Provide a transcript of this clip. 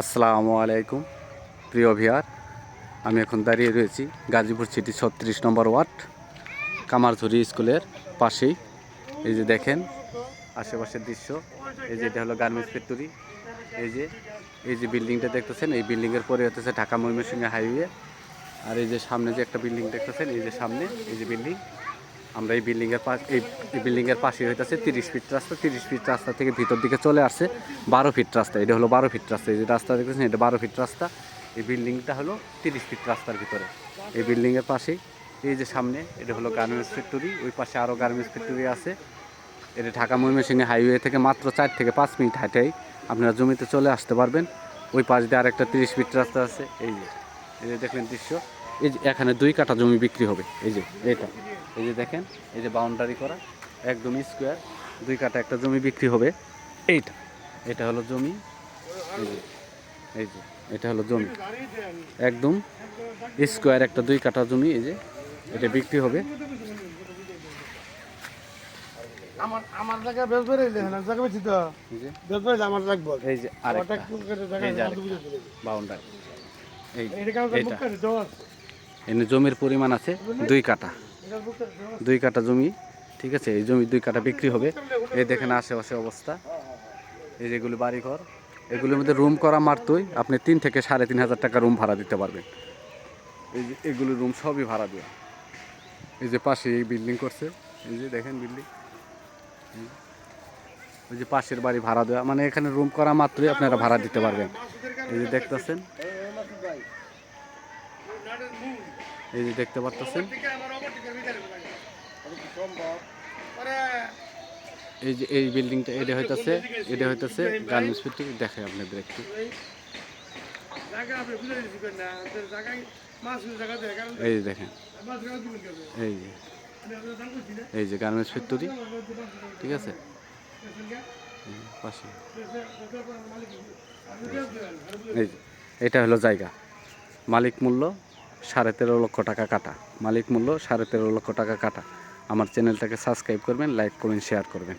আসসালামু আলাইকুম, প্রিয় ভিয়ার। আমি এখন দাঁড়িয়ে রয়েছি গাজীপুর সিটি ছত্রিশ নম্বর ওয়ার্ড, কামারঝুরি স্কুলের পাশেই। এই যে দেখেন, আশেপাশের দৃশ্য, এই যে এটা হলো গার্মেন্টস ফ্যাক্টরি। এই যে এই যে বিল্ডিংটা দেখতেছেন, এই বিল্ডিংয়ের পরে হতেছে ঢাকা ময়মনসিংহ হাইওয়ে। আর এই যে সামনে যে একটা বিল্ডিং দেখতেছেন, এই যে সামনে, এই যে বিল্ডিং। আমরা এই বিল্ডিংয়ের পাশ এই বিল্ডিংয়ের পাশে হইতেছে তিরিশ ফিট রাস্তা। তিরিশ ফিট রাস্তা থেকে ভিতর দিকে চলে আসছে বারো ফিট রাস্তা। এটা হলো বারো ফিট রাস্তা। এই যে রাস্তা দেখতেছেন, এটা বারো ফিট রাস্তা। এই বিল্ডিংটা হলো তিরিশ ফিট রাস্তার ভিতরে। এই বিল্ডিংয়ের পাশেই। এই যে সামনে, এটা হলো গার্মেন্টস ফ্যাক্টরি ওই পাশে আরও গার্মেন্টস ফ্যাক্টরি আছে। এটা ঢাকা ময়মনসিংহ হাইওয়ে থেকে মাত্র চার থেকে পাঁচ মিনিট হাঁটেই আপনারা জমিতে চলে আসতে পারবেন। ওই পাশ দিয়ে আরেকটা তিরিশ ফিট রাস্তা আছে। এই যে এই যে দেখলেন দৃশ্য। এই যে এখানে দুই কাঠা জমি বিক্রি হবে। এই যে এটা এই যে দেখেন এই যে বাউন্ডারি করা একদম স্কোয়ার দুই কাঠা একটা জমি বিক্রি হবে। এইটা এটা হলো জমি এই যে এই যে এটা হলো জমি। একদম স্কোয়ার একটা দুই কাঠা জমি এই যে এটা বিক্রি হবে। আমার আমার জায়গা বেশ বেড়ে না জায়গা বেশি তো। এই যে আমার লাগবে এই আরেকটা এই। বাউন্ডারি এই এটা জমির পরিমাণ আছে দুই কাঠা। দুই কাঠা জমি, ঠিক আছে? এই জমি দুই কাঠা বিক্রি হবে। এই দেখেন আশেপাশে অবস্থা। এই যেগুলো বাড়িঘর, এগুলোর মধ্যে রুম করা মারতই আপনি তিন থেকে সাড়ে তিন হাজার টাকা রুম ভাড়া দিতে পারবেন। এই যে এগুলো রুম সবই ভাড়া দেওয়া। এই যে পাশে এই বিল্ডিং করছে। এই যে দেখেন বিল্ডিং ওই যে পাশের বাড়ি ভাড়া দেওয়া। মানে এখানে রুম করা মাত্রই আপনারা ভাড়া দিতে পারবেন। এই যে দেখতেছেন? এই যে দেখতে পাচ্ছেন এই যে এই বিল্ডিংটা, এটা হইতাছে এটা হইতাছে গার্মেন্টস ফ্যাক্টরি দেখে আপনাদের একটু। এই যে দেখেন, এই যে এই যে গার্মেন্টস ফ্যাক্টরি ঠিক আছে? পাশে। এই এটা হলো জায়গা, মালিক মূল্য। সাড়ে তেরো লক্ষ টাকা কাটা। মালিক মূল্য সাড়ে তেরো লক্ষ টাকা কাটা। আমার চ্যানেলটাকে সাবস্ক্রাইব করবেন লাইক করবেন শেয়ার করবেন।